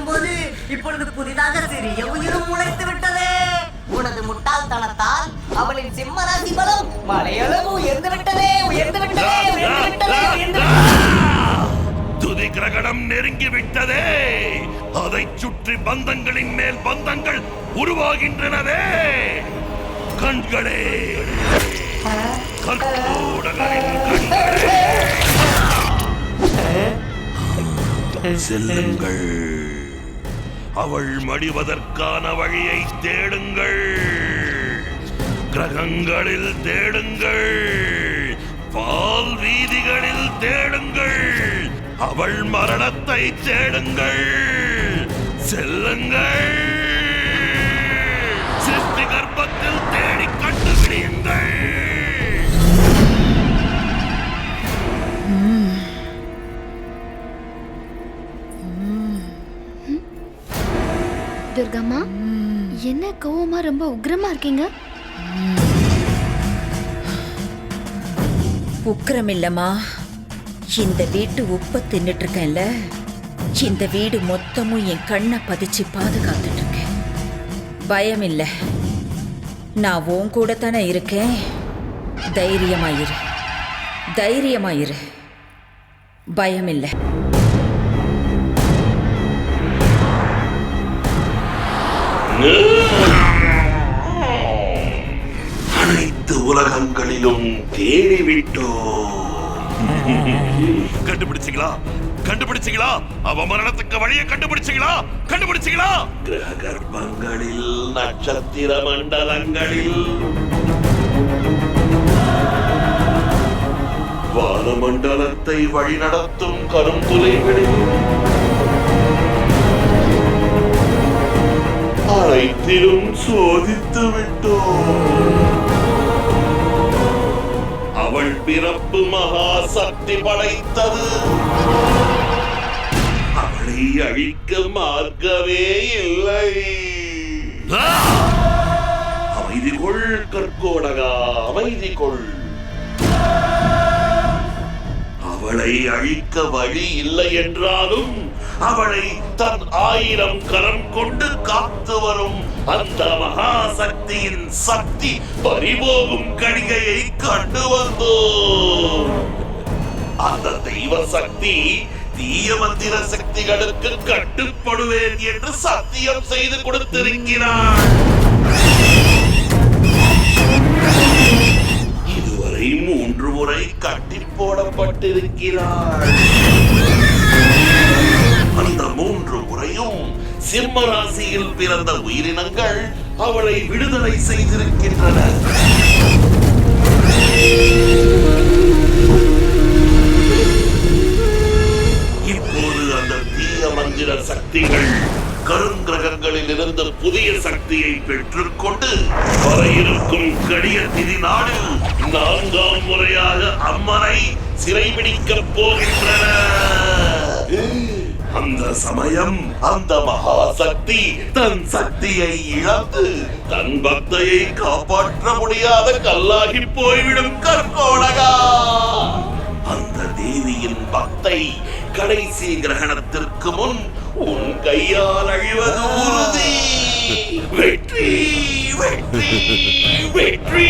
வரும்போது இப்பொழுது புதிதாக சிறிய உயிரும் முளைத்து விட்டதே. உனது முட்டாள்தனத்தால் அவளின் சிம்ம ராசி பலம் மலையளவு உயர்ந்து விட்டதே உயர்ந்து விட்டதே உயர்ந்து விட்டதே உயர்ந்து துதி கிரகணம் நெருங்கி விட்டதே. அதைச் சுற்றி பந்தங்களின் மேல் பந்தங்கள் உருவாகின்றனவே. கண்களே கற்பூடங்களின் கண்களே செல்லுங்கள். அவள் மடிவதற்கான வழியை தேடுங்கள். கிரகங்களில் தேடுங்கள். பால் வீதிகளில் தேடுங்கள். அவள் மரணத்தை தேடுங்கள். செல்லுங்கள். சிருஷ்டி கர்ப்பத்தில் துர்கம்மா என்ன கோவமா ரொம்ப உக்ரமா இருக்கீங்க? உக்கிரம் இல்லம்மா இந்த வீட்டு உப்பை தின்னுட்டு இருக்கேன்ல இந்த வீடு மொத்தமும் என் கண்ணை பதிச்சு பாதுகாத்துட்டு இருக்கேன் பயம் இல்ல நான் உன் கூட தானே இருக்கேன். தைரியமாயிரு தைரியமாயிரு பயம் இல்லை அனைத்து உலகங்களிலும் தேடிவிட்டோம். கண்டுபிடிச்சிங்களா கண்டுபிடிச்சிங்களா அவ மரணத்துக்கு வழியை கண்டுபிடிச்சிங்களா கண்டுபிடிச்சிங்களா கிரக கர்ப்பங்களில் நட்சத்திர மண்டலங்களில். வானமண்டலத்தை வழிநடத்தும் கருந்துளைகளில் அனைத்திலும் சோதித்து விட்டோம் அவள் பிறப்பு மகா சக்தி படைத்தது. அவளை அழிக்க மார்க்கவே இல்லை. அமைதி கொள் கற்கோடகா அமைதி கொள் அவளை அழிக்க வழி இல்லை என்றாலும் அவளை தன் ஆயிரம் கரம் கொண்டு காத்து வரும் அந்த மகா சக்தியின் சக்தி பறிபோகும் கணிகையை கண்டு வந்தோம் அந்த தெய்வ சக்தி தீய மந்திர சக்திகளுக்கு கட்டுப்படுவேன் என்று சத்தியம் செய்து கொடுத்திருக்கிறார் போடப்பட்டிருக்கிறார் அந்த மூன்று முறையும் சிம்ம ராசியில் பிறந்த உயிரினங்கள் அவளை விடுதலை செய்திருக்கின்றன. இப்போது அந்த தீய மந்திர சக்திகள் கருங்கிரகங்களில் இருந்து புதிய சக்தியை பெற்றுக்கொண்டு வர இருக்கும் கடிய திதி நாடு நான்காம் முறையாக அம்மனை சிறைபிடிக்கப் போகின்றன. அந்த சமயம் அந்த மகா சக்தி தன் சக்தியை இழந்து தன் பக்தையை காப்பாற்ற முடியாத கல்லாகி போய்விடும் கற்கோடகா. அந்த தேவியின் பக்தை கடைசி கிரகணத்திற்கு முன் உன் கையால் அழிவது உறுதி. வெற்றி வெற்றி வெற்றி.